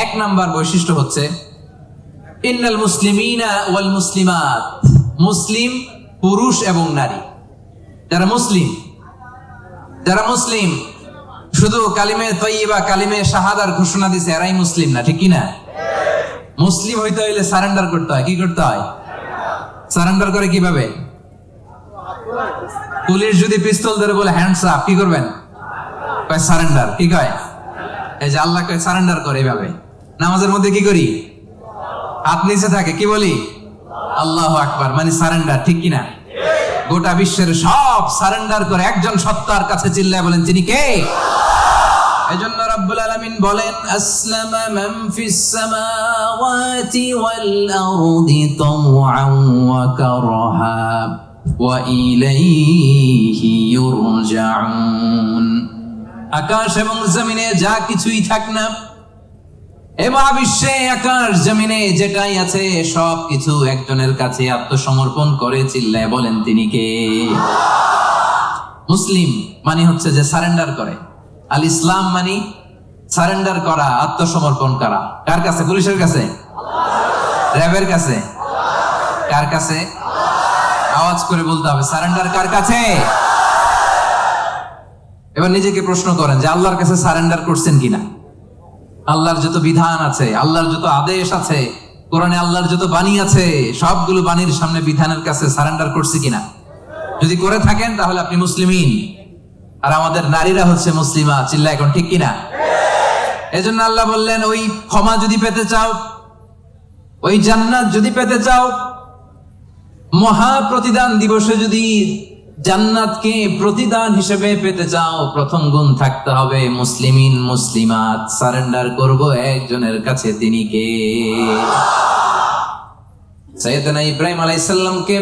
এক নাম্বার বৈশিষ্ট্য হচ্ছে, ইন্নাল মুসলিমিনা ওয়াল মুসলিমাত মুসলিম, পুরুষ এবং নারী। যারা মুসলিম যারা মুসলিম, শুধু কালিমে তৈবা কালিমে শাহাদার ঘোষণা দিছে, এরাই মুসলিম না, ঠিক কি না? মুসলিম হইতে হইলে সারেন্ডার করতে হয়, কি করতে হয়? সারেন্ডার করে কীভাবে? পুলিশ যদি পিস্তল ধরে বলে, হ্যান্ডস আপ কি করবেন? সারেন্ডার কি কয়? এই যে আল্লাহ কয়, সারেন্ডার করে এইভাবে নামাজের মধ্যে কি করি? হাত নিচে থাকে, কি বলি? আল্লাহ আকবার মানে সারেন্ডার, ঠিক কিনা? গোটা বিশ্বের সব সারেন্ডার করে একজন সত্তার কাছে চিল্লায় বলেন, তিনি কে? এজন্য রব্বুল আলামিন বলেন, আসলামা মান ফিস সামাওয়াতি ওয়াল আরদি তাওআন ওয়া কারহা ওয়া ইলাইহি ইউরজাউন. আকাশ এবং জমিনে যা কিছুই থাক না এ মহাবিশ্বে আকাশ জমিনে যেটাই আছে সব কিছু একজনের কাছে আত্মসমর্পণ করে চিল্লায় বলেন তিনি কে? মুসলিম মানে হচ্ছে যে সারেন্ডার করে। আল ইসলাম মানে সারেন্ডার করা, আত্মসমর্পণ করা। কার কাছে? পুলিশের কাছে? র্যাবের কাছে? কার কাছে? আওয়াজ করে বলতে হবে, সারেন্ডার কার কাছে? এবার নিজেকে প্রশ্ন করেন যে আল্লাহর কাছে সারেন্ডার করছেন কিনা? আল্লাহর যত বিধান আছে, আল্লাহর যত আদেশ আছে, কোরআনে আল্লাহর যত বাণী আছে, সবগুলো বাণীর সামনে বিধানের কাছে সারেন্ডার করছে কিনা? যদি করে থাকেন, তাহলে আপনি মুসলিমিন। আর আমাদের নারীরা হচ্ছে মুসলিমা, চিল্লা, এখন ঠিক কিনা? এজন্য আল্লাহ বললেন, ওই ক্ষমা যদি পেতে চাও, ওই জান্নাত যদি পেতে চাও, মহা প্রতিদান দিবসে যদি জান্নাতকে প্রতিদান হিসেবে পেতে চাও, প্রথম গুণ থাকতে হবে মুসলিমিন, মুসলিমাত। সারেন্ডার করব একজনের কাছে, তিনি কে? সৈয়দনা ইব্রাহিম আলাইসাল্লামকে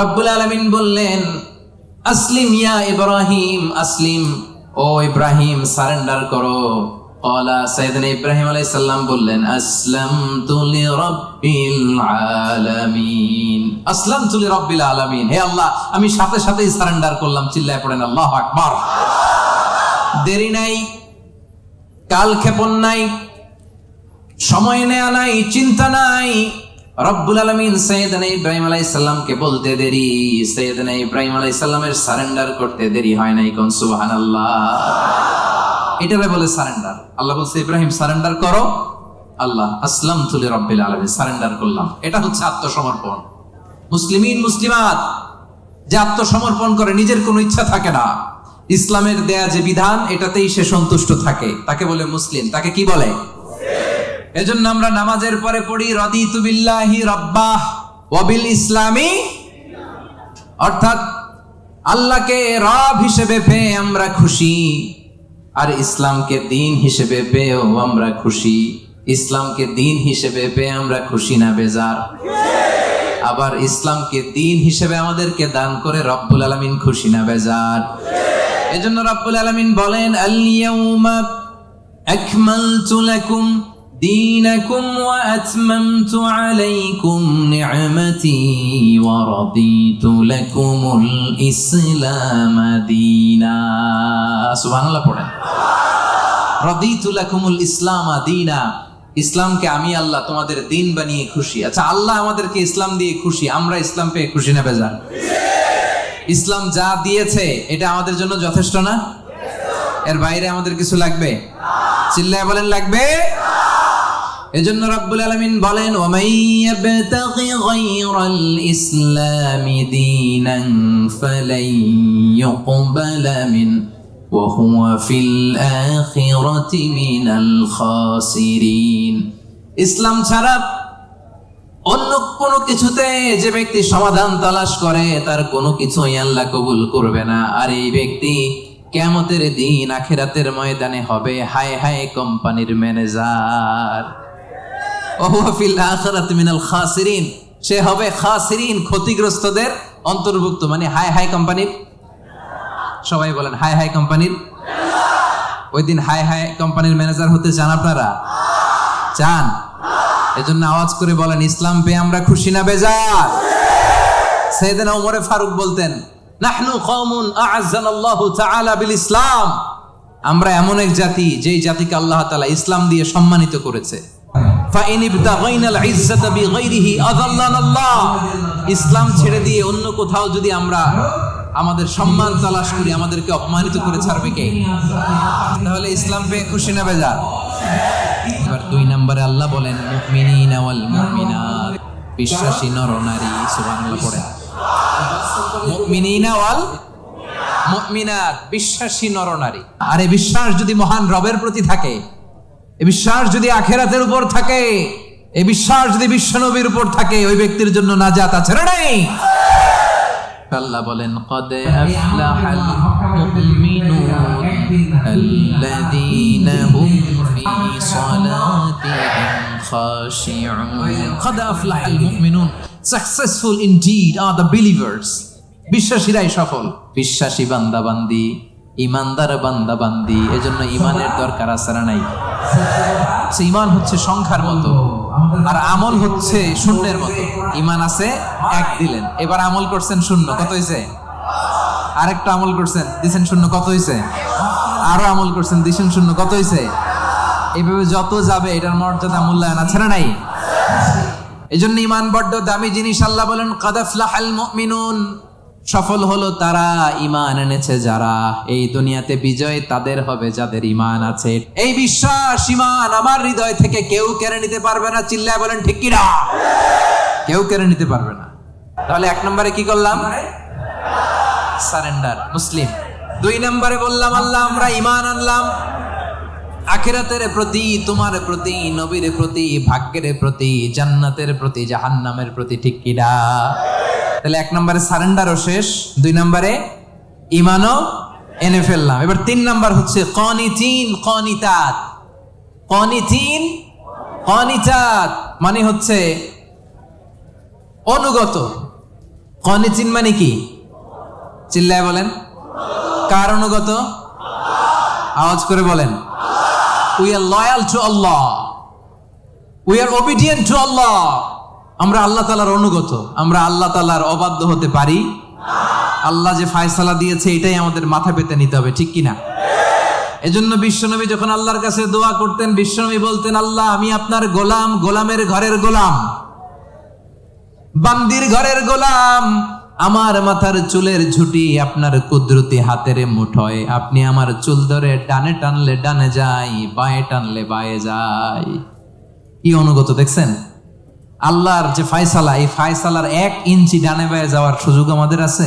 রব্বুল আলামিন বললেন, আসলিম ইয়া ইব্রাহিম, আসলিম, ও ইব্রাহিম, সারেন্ডার করো। আমি সাথে সাথে সারেন্ডার করলাম, চিল্লায় পড়েন, আল্লাহ আকবর। দেরি নাই, কাল ক্ষেপণ নাই, সময় নেয়া নাই, চিন্তা নাই। রব্বুল আলমিন সৈয়দনা ইব্রাহিম আলাই সাল্লামকে বলতে দেরি। সৈয়দনা ইব্রাহিম আলাই সাল্লামের সারেন্ডার করতে দেরি হয় নাই কোন সুবাহ আল্লাহ এটারে বলে সারেন্ডার আল্লাহ বলছে, ইব্রাহিম সারেন্ডার করো। আল্লাহ আসলাম তুলে রব্বিল আলমী সারেন্ডার করলাম। এটা হচ্ছে আত্মসমর্পণ। মুসলিমিন, মুসলিমাত, যে আত্মসমর্পণ করে, নিজের কোনো ইচ্ছা থাকে না। ইসলামের দেয়া যে বিধান, এটাতেই সে সন্তুষ্ট থাকে। তাকে বলে মুসলিম। তাকে কি বলে? এজন্য আমরা নামাজের পরে পড়ি, রদিতু বিল্লাহি রব্বাহ ওয়াবিল ইসলামী অর্থাৎ, আল্লাহকে রব হিসেবে পেয়ে আমরা খুশি। আর ইসলামকে দিন হিসেবে পেয়েও আমরা খুশি। ইসলামকে দিন হিসেবে পেয়ে আমরা খুশি না, বেজার। আবার ইসলামকে দিন হিসেবে আমাদেরকে দান করে রব্বুল আলমিন খুশি না, বেজার। এজন্য রব্বুল আলমিন বলেন আল্লিয়া ইয়াউমা আকমালতু লাকুম دينكم وأتممت عليكم نعمتي ورضيت لكم الإسلام دينا سبحان الله পড়েন رضيت لكم الإسلام دينا ইসলামকে আমি আল্লাহ তোমাদের দিন বানিয়ে খুশি আচ্ছা আল্লাহ আমাদেরকে ইসলাম দিয়ে খুশি আমরা ইসলাম পেয়ে খুশি না বেজান ইসলাম যা দিয়েছে এটা আমাদের জন্য যথেষ্ট না এর বাইরে আমাদের কিছু লাগবে চিল্লায় বলেন লাগবে এজন্য রব্বুল আলামিন বলেন ওমাই ইয়াবতাগি গায়রাল ইসলামি দীনান ফালাই ইউকবালা মিন, ওয়া হুয়া ফিল আখিরাতি মিনাল খাসিরিন। ইসলাম ছাড়া অন্য কোনো কিছুতে যে ব্যক্তি সমাধান তালাশ করে, তার কোনো কিছুই আল্লাহ কবুল করবে না। আর এই ব্যক্তি কেমতের দিন আখেরাতের ময়দানে হবে, হায় হায় কোম্পানির ম্যানেজার। সে হবে খাসিরিন, ক্ষতিগ্রস্তদের অন্তর্ভুক্ত। মানে হাই হাই কোম্পানির? সবাই বলেন, হাই হাই কোম্পানির? ওই দিন হাই হাই কোম্পানির ম্যানেজার হতে চান আপনারা? চান? আওয়াজ করে বলেন, ইসলাম পেয়ে আমরা খুশি না, বেজার? সেদিন ওমরে ফারুক বলতেন, নাহনু কওমুন ইসলাম। আমরা এমন এক জাতি, যেই জাতিকে আল্লাহ তাআলা ইসলাম দিয়ে সম্মানিত করেছে। ইসলাম ছেড়ে দিয়ে অন্য কোথাও যদি আমরা আমাদের সম্মান তালাশ করি, আমাদেরকে অপমানিত করে ছাড়বে কে? তাহলে ইসলাম পেয়ে খুশি না বেজার? এবার দুই নম্বরে আল্লাহ বলেন বিশ্বাসী নর নারী ওয়াল মুমিনাত, বিশ্বাসী নর নারী। বিশ্বাস যদি মহান রবের প্রতি থাকে এই বিশ্বাস যদি আখেরাতের উপর থাকে এই বিশ্বাস যদি বিশ্বনবীর উপর থাকে, ওই ব্যক্তির জন্য নাজাত আছে না নাই? আল্লাহ বলেন, কদ আফলাহাল মুমিনুন আল্লাযীনা হুম ফি সালাতিহিম খাশিউন। কদ আফলাহাল মুমিনুন। Successful indeed are the believers বিশ্বাসীরাই সফল। বিশ্বাসী বান্দা বান্দি ইমানদার বান্দা বান্দি, এজন্য ইমানের দরকার না নাই? সে ইমান হচ্ছে সংখ্যার মতো, আর আমল হচ্ছে শূন্যের মতো। ইমান আছে, এক দিলেন। এবার আমল করছেন শূন্য, কত হয়েছে আরেকটা আমল করছেন, দিছেন শূন্য, কত হয়েছে আরও আমল করছেন, দিছেন শূন্য, কত হয়েছে এভাবে যত যাবে, এটার মর্যাদা মূল্যায়ন আছে না নাই? এই জন্য ইমান বড্ড দামি জিনিস, আল্লাহ বলেন কাদাফলাহাল মুমিনুন। সফল হলো তারা ইমান এনেছে যারা। এই দুনিয়াতে বিজয় তাদের হবে যাদের ইমান আছে। এই বিশ্বাস ইমান আমার হৃদয় থেকে কেউ কেড়ে নিতে পারবে না। চিল্লায় বলেন, ঠিক কিনা? কেউ কেড়ে নিতে পারবে না। তাহলে এক নম্বরে কি করলাম? সারেন্ডার মুসলিম। দুই নম্বরে বললাম, আল্লাহ, আমরা ইমান আনলাম। আখেরাতের প্রতি, তোমার প্রতি, নবীর প্রতি, ভাগ্যের প্রতি, জান্নাতের প্রতি, জাহান্নামের প্রতি, ঠিক কিনা? তাহলে এক নম্বরে সারেন্ডারও শেষ, দুই নম্বরে ইমানও এনে ফেললাম। এবার তিন নাম্বার হচ্ছে কনিতিন কনিতাত। কনিতিন কনিতাত মানে হচ্ছে অনুগত। কনিতিন মানে কি? চিল্লায় বলেন। কার অনুগত? আওয়াজ করে বলেন। We are loyal to Allah we are obedient to Allah আমরা আল্লাহ তালার অনুগত, আমরা আল্লাহ তালার অবাধ্য হতে পারি? আল্লাহ যে ফায়সালা দিয়েছে, এটাই আমাদের মাথা পেতে নিতে হবে, ঠিক কিনা? এজন্য বিশ্বনবী যখন আল্লাহর কাছে দোয়া করতেন, বিশ্বনবী বলতেন, আল্লাহ, আমি আপনার গোলাম, গোলামের ঘরের গোলাম। বান্দির ঘরের গোলাম। আমার মাথার চুলের ঝুটি আপনার কুদরতি হাতের মুঠোয়। আপনি আমার চুল ধরে ডানে টানলে ডানে যাই বায়ে টানলে বায়ে যাই কি অনুগত দেখছেন? আল্লাহর যে ফায়সালা, এই ফায়সালার এক ইঞ্চি ডানে বায়ে যাওয়ার সুযোগ আমাদের আছে?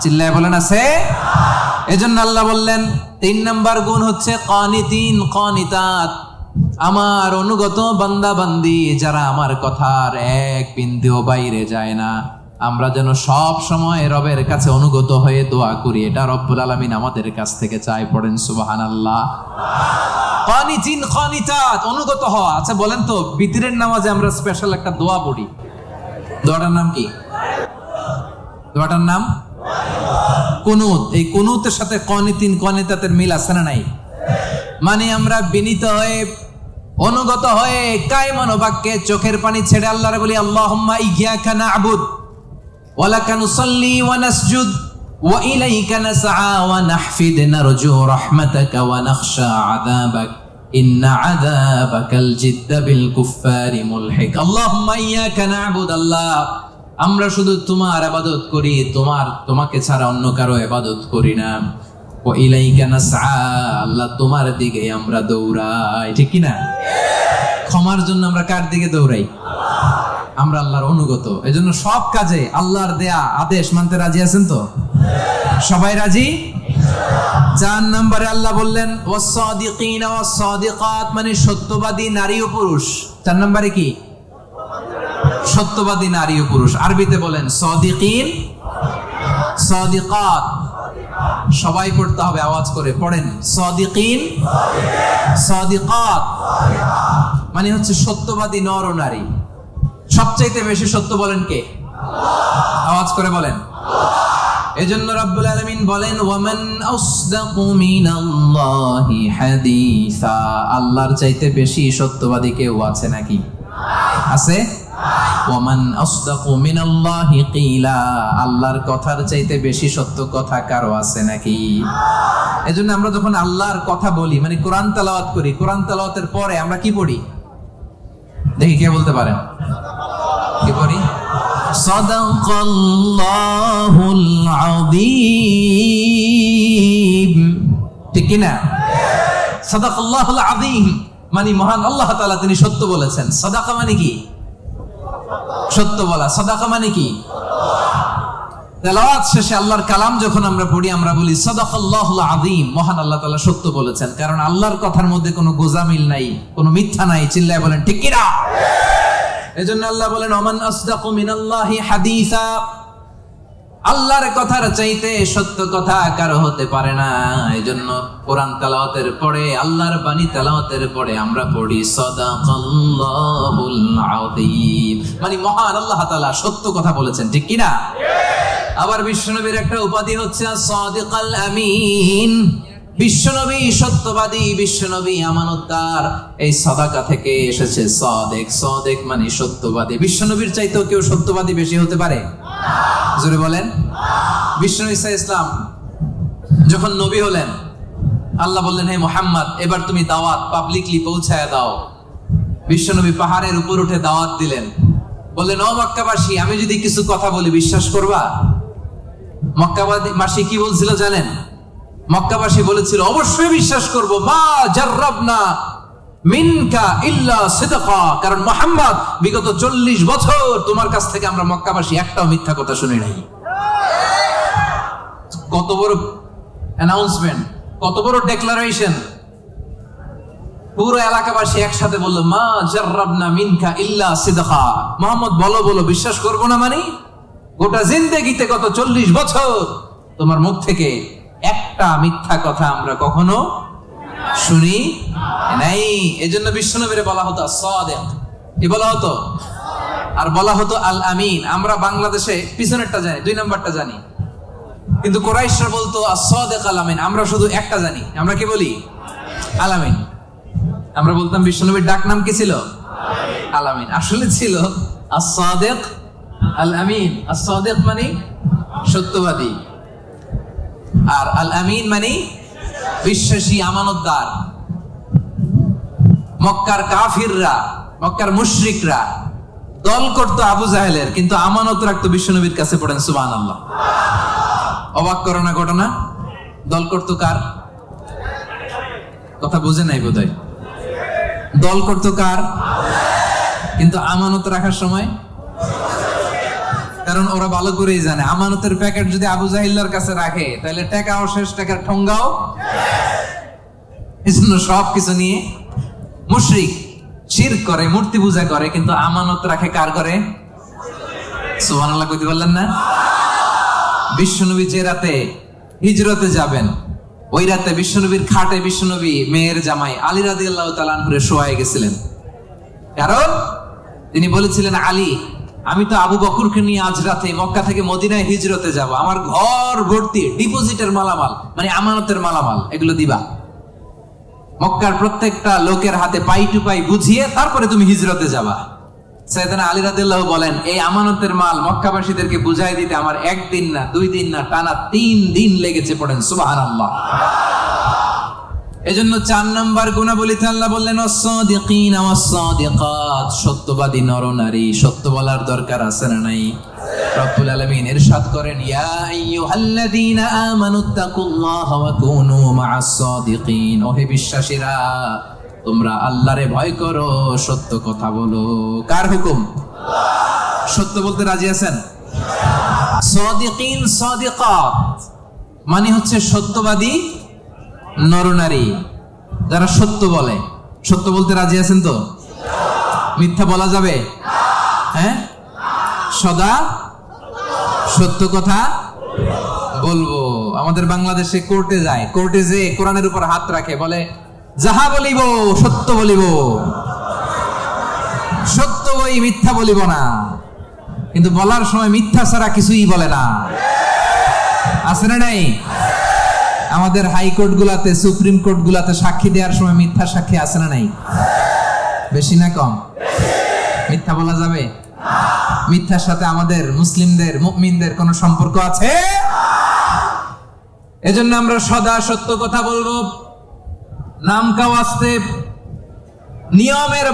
চিল্লায় বলেন আছে? এজন্য আল্লাহ বললেন, তিন নাম্বার গুণ হচ্ছে কনিতিন, কনিতাত। আমার অনুগত বান্দা বান্দি যারা আমার কথার এক বিন্দুও বাইরে যায় না। আমরা যেন সব সময় রবের কাছে অনুগত হয়ে দোয়া করি। এটা রব্বুল আলমিন আমাদের কাছ থেকে চাই পড়েন সুবাহান আল্লাহ অনুগত হওয়া আচ্ছা বলেন তো, বিতিরের নামাজে আমরা স্পেশাল একটা দোয়া পড়ি। দোয়াটার নাম কি? দোয়াটার নাম? কুনুত। এই কুনুতের সাথে কনিতিন কনিতাতের মিল আছে না নাই? মানে আমরা বিনীত হয়ে, অনুগত হয়ে কায় মনোবাক্যে চোখের পানি ছেড়ে আল্লাহরে বলি, আল্লাহুম্মা ইয়্যাকা না'বুদ। ওয়া আমরা শুধু তোমার আবাদত করি, তোমার, তোমাকে ছাড়া অন্য কারও আবাদত করি না। ও ইলাইকা আল্লাহ তোমার দিকে আমরা দৌড়াই। ঠিক কি না ক্ষমার জন্য আমরা কার দিকে দৌড়াই? আমরা আল্লাহর অনুগত। এজন্য সব কাজে আল্লাহর দেয়া আদেশ মানতে রাজি আছেন তো? সবাই রাজি? চার নম্বরে আল্লাহ বললেন মানে সত্যবাদী নারী ও পুরুষ। চার নম্বরে কি? সত্যবাদী নারী ও পুরুষ। আরবিতে বলেন, সদিকিন সদিকাত সবাই পড়তে হবে, আওয়াজ করে, পড়েন। সদিকিন সদিকাত মানে হচ্ছে সত্যবাদী নর ও নারী। সবচাইতে বেশি সত্য বলেন কে? আওয়াজ করে বলেন। এজন্য রাব্বুল আলামিন বলেন, ওয়ামান আসদাকু মিনাল্লাহি হাদিসা। আল্লাহর চাইতে বেশি সত্যবাদী কেউ আছে নাকি? আছে? ওমান আসদাকু মিনাল্লাহি কিলা। আল্লাহর কথার চাইতে বেশি সত্য কথা কারও আছে নাকি? এজন্য আমরা যখন আল্লাহর কথা বলি মানে কোরআন তেলাওয়াত করি, কোরআন তেলাওয়াতের পরে আমরা কি পড়ি? দেখি কে বলতে পারেন আযীম। ঠিক কি না সাদাকাল্লাহুল আযীম মানে মহান আল্লাহ তাআলা তিনি সত্য বলেছেন। সাদাকা মানে কি? সত্য বলা। সাদাকা মানে কি? তেলাওয়াত শেষে আল্লাহর কালাম যখন আমরা পড়ি, আমরা বলি সাদাকাল্লাহুল আযীম। মহান আল্লাহ তাআলা সত্য বলেছেন। কারণ আল্লাহর কথার মধ্যে কোনো গোজামিল নাই, কোনো মিথ্যা নাই। চিল্লায় বলেন, ঠিক কি এজন্য আল্লাহ বলেন, ওমান আসদাকু মিনাল্লাহি হাদিসা। আল্লাহর কথার চাইতে সত্য কথা কারও হতে পারে না। এজন্য কোরআন তেলাওয়াতের পরে, আল্লাহর বাণী তেলাওয়াতের পরে আমরা পড়ি, সাদাকাল্লাহুল আযীম। মানে মহান আল্লাহ তাআলা সত্য কথা বলেছেন, ঠিক কি না আবার বিশ্বনবীর একটা উপাধি হচ্ছে, সাদিকাল আমিন। বিশ্বনবী, সত্যবাদী বিশ্বনবী আমানতদার। এই সদাকা থেকে এসেছে সদেক। সদেক মানে সত্যবাদী। বিশ্বনবীর চাইতেও কেউ সত্যবাদী বেশি হতে পারে? জোরে বলেন। বিশ্বনবী ইসা ইসলাম যখন নবী হলেন, আল্লাহ বললেন, হে মোহাম্মদ, এবার তুমি দাওয়াত পাবলিকলি পৌঁছায় দাও। বিশ্বনবী পাহাড়ের উপর উঠে দাওয়াত দিলেন। বললেন, ও মক্কাবাসী, আমি যদি কিছু কথা বলি, বিশ্বাস করবা? মক্কাবাসী কি বলছিল জানেন? মক্কাবাসী বলেছিল, অবশ্যই বিশ্বাস করব। মা জাররাবনা মিনকা ইল্লা সিদকা। কারণ মোহাম্মদ, বিগত চল্লিশ বছর তোমার কাছ থেকে আমরা মক্কাবাসী একটাও মিথ্যা কথা শুনি নাই। কত বড় অ্যানাউন্সমেন্ট কত বড় ডেক্লারেশন পুরো এলাকাবাসী একসাথে বলল, মা জাররাবনা মিনকা ইল্লা সিদকা। মোহাম্মদ, বলো বলো, বিশ্বাস করব না মানে? গোটা জিন্দেগিতে গত চল্লিশ বছর তোমার মুখ থেকে একটা মিথ্যা কথা আমরা কখনো শুনি নাই। এজন্য বিশ্বনবীরে বলা হতো সাদেক কি বলা হতো? আর বলা হতো আল আমিন আমরা বাংলাদেশে পিছনেরটা জানি, দুই নাম্বারটা জানি। কিন্তু কোরাইশরা বলতো সাদেক আল আমিন আমরা শুধু একটা জানি। আমরা কি বলি? আল আমিন আমরা বলতাম, বিশ্বনবীর ডাক নাম কি ছিল? আল আমিন আসলে ছিল আসাদেক আল আমিন আসাদেক মানে সত্যবাদী। আর আল আমিন মানে বিশ্বাসী, আমানতদার। মক্কার কাফিররা, মক্কার মুশরিকরা, দল করতো আবু জাহেলের, কিন্তু আমানত রাখতো বিশ্বনবীর কাছে পড়েন সুবান আল্লাহ অবাক করো না ঘটনা? দল করতো কার? কথা বুঝে নাই বোধ দল করতো কার? কিন্তু আমানত রাখার সময় কারণ ওরা ভালো করেই জানে। আমানতের প্যাকেট যদি আবু জাহিল্লার কাছে রাখে, তাহলে টাকাও শেষ, টাকার ঠঙ্গাও। এজন্য সব কিছু নিয়ে মুশরিক শির করে, মূর্তি পূজা করে, কিন্তু আমানত রাখে কার করে? কইতে না? বিশ্বনবী যে রাতে হিজরতে যাবেন, ওই রাতে বিশ্বনবীর খাটে বিশ্বনবী মেয়ের জামাই আলী রাদিয়াল্লাহু তাআলা আনহুরে শোয়ায় গেছিলেন। কারণ তিনি বলেছিলেন, আলী আমি তো আবু বকরকে নিয়ে আজ রাতে মক্কা থেকে মদিনায় হিজরতে যাব। আমার ঘর ভর্তি, ডিপোজিটের মালামাল মানে আমানতের মালামাল, এগুলো দিবা। মক্কার প্রত্যেকটা লোকের হাতে পাই টু পাই বুঝিয়ে তারপরে তুমি হিজরতে যাবা। সৈয়দনা আলী রাদিয়াল্লাহু বলেন, এই আমানতের মাল মক্কাবাসীদেরকে বুঝাই দিতে আমার একদিন না, দুই দিন না, টানা তিন দিন লেগেছে পড়েন, সুবহানাল্লাহ। এজন্য চার নাম্বার গুণাবলীতে আল্লাহ বললেন সত্যবাদী নরনারী সত্য বলার দরকার আছে না নাই? রব্বুল আলামিন ইরশাদ করেন, ইয়া আইয়ুহাল্লাযীনা আমানুত্তাকুল্লাহা ওয়া কুনু মা'আস সাদিকিন ওহে বিশ্বাসীরা, তোমরা আল্লাহরে ভয় করো, সত্য কথা বলো। কার হুকুম? সত্য বলতে রাজি আছেন? সাদিকিন সাদিকাত মানে হচ্ছে সত্যবাদী নরনারী। যারা সত্য বলে। সত্য বলতে রাজি আছেন তো? মিথ্যা বলা যাবে? হ্যাঁ? সদা সত্য কথা বলব। আমাদের বাংলাদেশে কোর্টে যায়। কোর্টে যে কোরআনের উপর হাত রাখে, বলে, যাহা বলিব, সত্য বলিব। সত্য বই মিথ্যা বলিব না। কিন্তু বলার সময় মিথ্যা ছাড়া কিছুই বলে না। আছে না নাই? আমাদের হাইকোর্ট গুলাতে সুপ্রিম কোর্ট গুলাতে সাক্ষী দেওয়ার সময় মিথ্যা সাক্ষী আছে না নাই? বেশি না কম? মিথ্যা বলা যাবে? মিথ্যার সাথে আমাদের মুসলিমদের, মুমিনদের কোনো সম্পর্ক আছে? এজন্য আমরা সদা সত্য কথা বলব। নাম কাওয়াস্তে নিয়মের